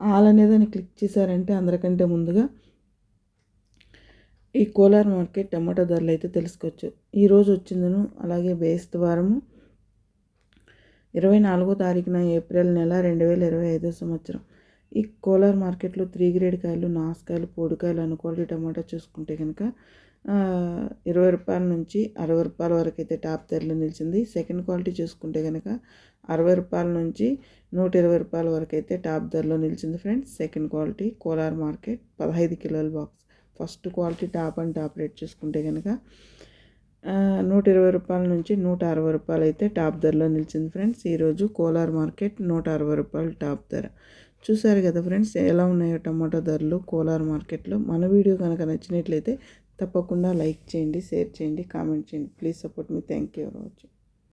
All అనేదాన్ని click చేశారంటే అందరికంటే ముందుగా ఈ కోలార్ మార్కెట్ టమాటా ధరలు అయితే తెలుసుకోవచ్చు. ఈరోజు వచ్చిందను అలాగే బేస్తవారము ఇరవై నాలుగో తారీఖున ఏప్రిల్ నెల రెండు వేల ఇరవై ఐదో సంవత్సరం. ఈ కోలార్ మార్కెట్లో త్రీ గ్రేడ్ కాయలు నాసుకాయలు పొడికాయలు అను క్వాలిటీ టమాటా చూసుకుంటే కనుక ఇరవై రూపాయల నుంచి అరవై రూపాయల వరకు అయితే టాప్ ధరలు నిలిచింది. సెకండ్ క్వాలిటీ చూసుకుంటే కనుక అరవై రూపాయల నుంచి నూట ఇరవై రూపాయల వరకు అయితే టాప్ ధరలో నిలిచింది friends. Second quality Kolar market పదహైదు కిలోల box. First quality top and top rate చూసుకుంటే కనుక నూట ఇరవై రూపాయల నుంచి నూట అరవై రూపాయలు అయితే టాప్ ధరలో నిలిచింది ఫ్రెండ్స్. ఈరోజు కోలార్ మార్కెట్ నూట అరవై రూపాయలు టాప్ ధర. చూసారు కదా ఫ్రెండ్స్ ఎలా ఉన్నాయో టమాటో ధరలు కోలార్ మార్కెట్లో. మన వీడియో కనుక నచ్చినట్లయితే తప్పకుండా లైక్ చేయండి షేర్ చేయండి కామెంట్ చేయండి. Please support me. Thank you for watching.